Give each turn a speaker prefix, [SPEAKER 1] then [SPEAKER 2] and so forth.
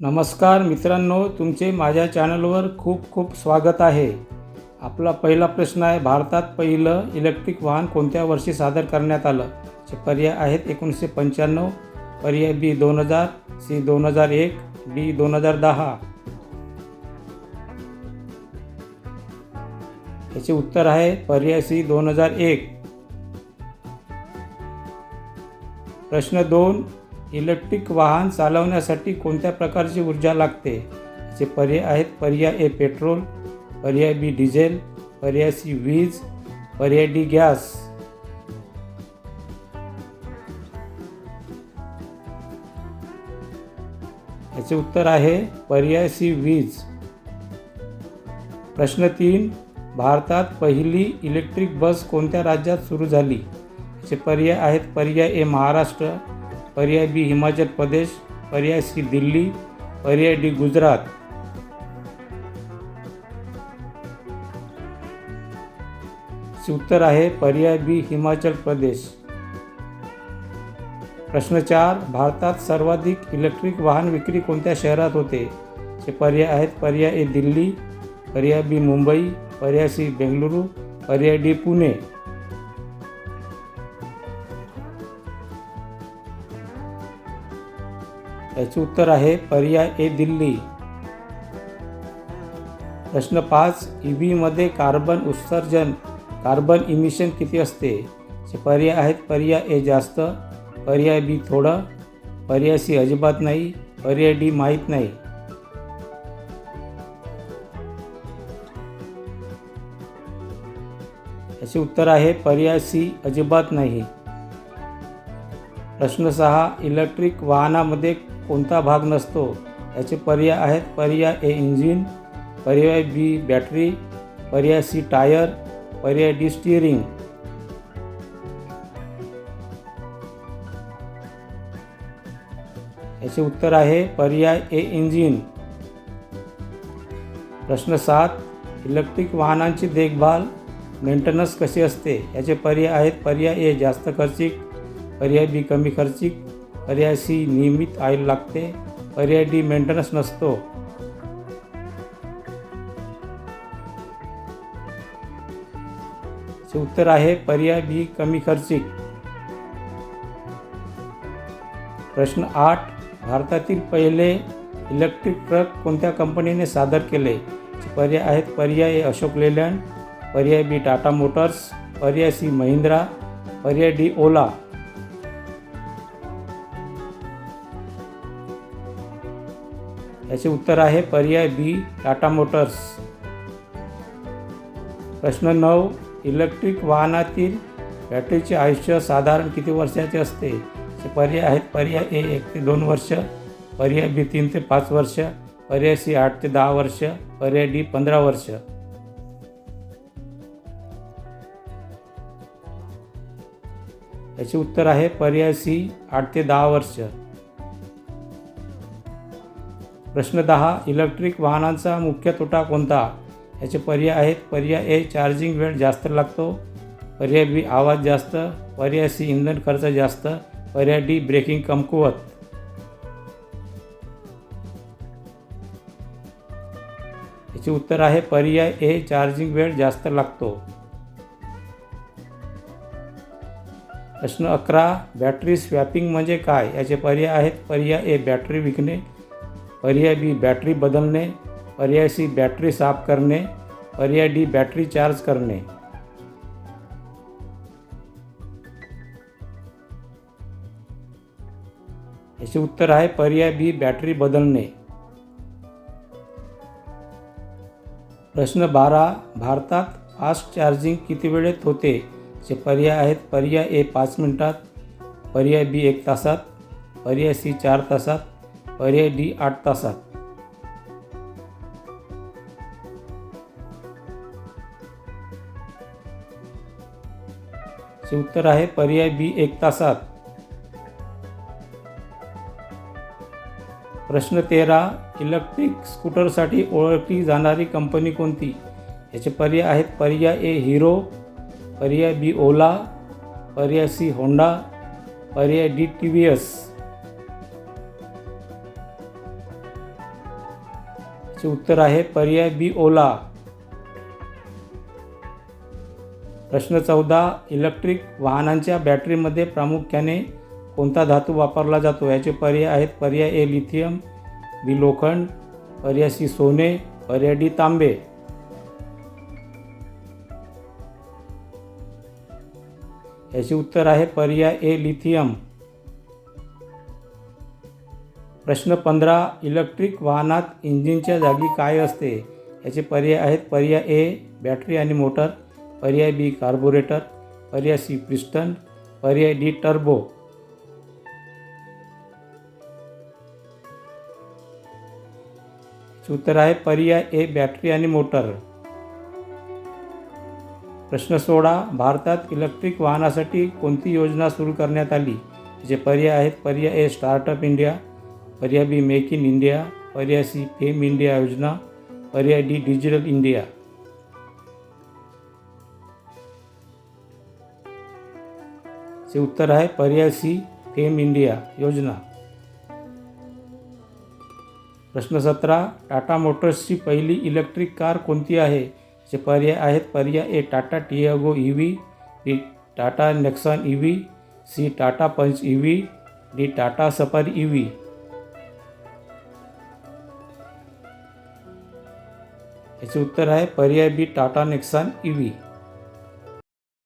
[SPEAKER 1] नमस्कार मित्रांनो तुमचे माझ्या चॅनलवर खूप खूप स्वागत आहे. आपला पहिला प्रश्न आहे भारतात पहिलं इलेक्ट्रिक वाहन कोणत्या वर्षी सादर करण्यात आलं? चे पर्याय आहेत एकोणीसशे पंच्याण्णव पर्याय बी दोन हजार सी दोन हजार एक डी दोन हजार दहा. याचे उत्तर आहे पर्याय सी दोन हजार एक. प्रश्न दोन इलेक्ट्रिक वाहन चालवण्यासाठी कोणत्या प्रकारची ऊर्जा लागते? याचे पर्याय आहेत पर्याय ए पेट्रोल पर्याय बी डिझेल पर्याय सी वीज पर्याय डी गॅस. याचे उत्तर आहे पर्याय सी वीज. प्रश्न तीन भारतात पहिली इलेक्ट्रिक बस कोणत्या राज्यात सुरू झाली? याचे पर्याय आहेत पर्याय ए महाराष्ट्र पर्याय बी हिमाचल प्रदेश पर्याय सी दिल्ली पर्याय डी गुजरात. चे उत्तर आहे पर्याय बी हिमाचल प्रदेश. प्रश्न चार भारतात सर्वाधिक इलेक्ट्रिक वाहन विक्री कोणत्या शहरात होते? चे पर्याय आहेत पर्याय ए दिल्ली पर्याय बी मुंबई पर्याय सी बेंगलुरू पर्याय डी पुणे. याचे उत्तर आहे पर्याय ए दिल्ली. प्रश्न पाच ई कार्बन उत्सर्जन कार्बन इमिशन किती असते? पर्याय आहेत पर्याय ए जास्त पर्याय बी थोडं पर्याय सी अजिबात नाही पर्याय डी माहीत नाही. याचे उत्तर आहे पर्याय सी अजिबात नाही. प्रश्न सहा इलेक्ट्रिक वाहनामध्ये कोणता भाग नसतो. याचे पर्याय आहेत. पर्याय ए इंजिन पर्याय बी बॅटरी पर्याय सी टायर पर्याय डी स्टिअरिंग. याचे उत्तर आहे पर्याय ए इंजिन. प्रश्न सात इलेक्ट्रिक वाहनांची देखभाल मेंटेनन्स कशी असते? याचे पर्याय आहेत. पर्याय ए जास्त खर्चिक. पर्याय बी कमी खर्चिक. अरियासी नियमित ऑइल लागते अरियाडी मेंटेनन्स नसतो. उत्तर आहे पर्याय बी कमी खर्चिक. प्रश्न आठ भारतातील पहिले इलेक्ट्रिक ट्रक कोणत्या कंपनीने सादर केले? पर्याय आहेत पर्याय ए अशोक लेलँड पर्याय बी टाटा मोटर्स पर्याय सी महिंद्रा पर्याय डी ओला. याचे उत्तर आहे पर्याय बी टाटा मोटर्स. प्रश्न नऊ इलेक्ट्रिक वाहनातील बॅटरीचे आयुष्य साधारण किती वर्षाचे असते? पर्याय आहेत पर्याय ए एक ते दोन वर्ष पर्याय बी तीन ते पाच वर्ष पर्याय सी आठ ते दहा वर्ष पर्याय डी पंधरा वर्ष. याचे उत्तर आहे पर्याय सी आठ ते दहा वर्ष. प्रश्न दहा इलेक्ट्रिक वाहनांचा मुख्य तोटा कोणता? याचे पर्याय आहेत. पर्याय ए चार्जिंग वेळ जास्त लागतो. पर्याय बी आवाज जास्त. पर्याय सी इंधन खर्च जास्त. पर्याय डी ब्रेकिंग कमकुवत. याचे उत्तर आहे पर्याय ए चार्जिंग वेळ जास्त लागतो. प्रश्न अकरा बॅटरी स्वॅपिंग म्हणजे काय? याचे पर्याय आहेत. पर्याय ए बॅटरी विकणे. पर्याय बी बॅटरी बदलणे पर्याय सी बॅटरी साफ करणे पर्याय डी बॅटरी चार्ज करणे याचे उत्तर आहे पर्याय बी बॅटरी बदलणे प्रश्न बारा भारतात फास्ट चार्जिंग किती वेळेत होते? चे पर्याय आहेत पर्याय ए पाच मिनिटात पर्याय बी एक तासात पर्याय सी चार तासात पर्याय डी आठ तासात. उत्तर आहे पर्याय बी एक तासात. प्रश्न तेरा इलेक्ट्रिक स्कूटरसाठी ओळखली जाणारी कंपनी कोणती? याचे पर्याय आहेत पर्याय ए हिरो पर्याय बी ओला पर्याय सी होंडा पर्याय डी टी व्ही एस. याचे उत्तर आहे पर्याय बी ओला. प्रश्न चौदा इलेक्ट्रिक वाहनांच्या बॅटरीमध्ये प्रामुख्याने कोणता धातू वापरला जातो? याचे पर्याय आहेत पर्याय ए लिथियम बी लोखंड पर्याय सी सोने पर्याय डी तांबे. याचे उत्तर आहे पर्याय ए लिथियम. प्रश्न पंधरा इलेक्ट्रिक वाहनात इंजिनच्या जागी काय असते? याचे पर्याय आहेत पर्याय ए बॅटरी आणि मोटर पर्याय बी कार्बोरेटर पर्याय सी पिस्टन पर्याय डी टर्बो. उत्तर आहे पर्याय ए बॅटरी आणि मोटर. प्रश्न सोळा भारतात इलेक्ट्रिक वाहनासाठी कोणती योजना सुरू करण्यात आली? याचे पर्याय आहेत पर्याय ए स्टार्टअप इंडिया पर्याय बी मेक इन इंडिया पर्याय सी फेम इंडिया योजना पर्याय डी डिजिटल इंडिया चे उत्तर आहे पर्याय सी फेम इंडिया योजना. प्रश्न सतरा टाटा मोटर्सची पहिली इलेक्ट्रिक कार कोणती आहे? जे पर्याय आहेत पर्याय A Tata Tiago E V D Tata Nexon E V C Tata Punch E V D Tata Safari E V याचे उत्तर आहे पर्याय B Tata Nexon E V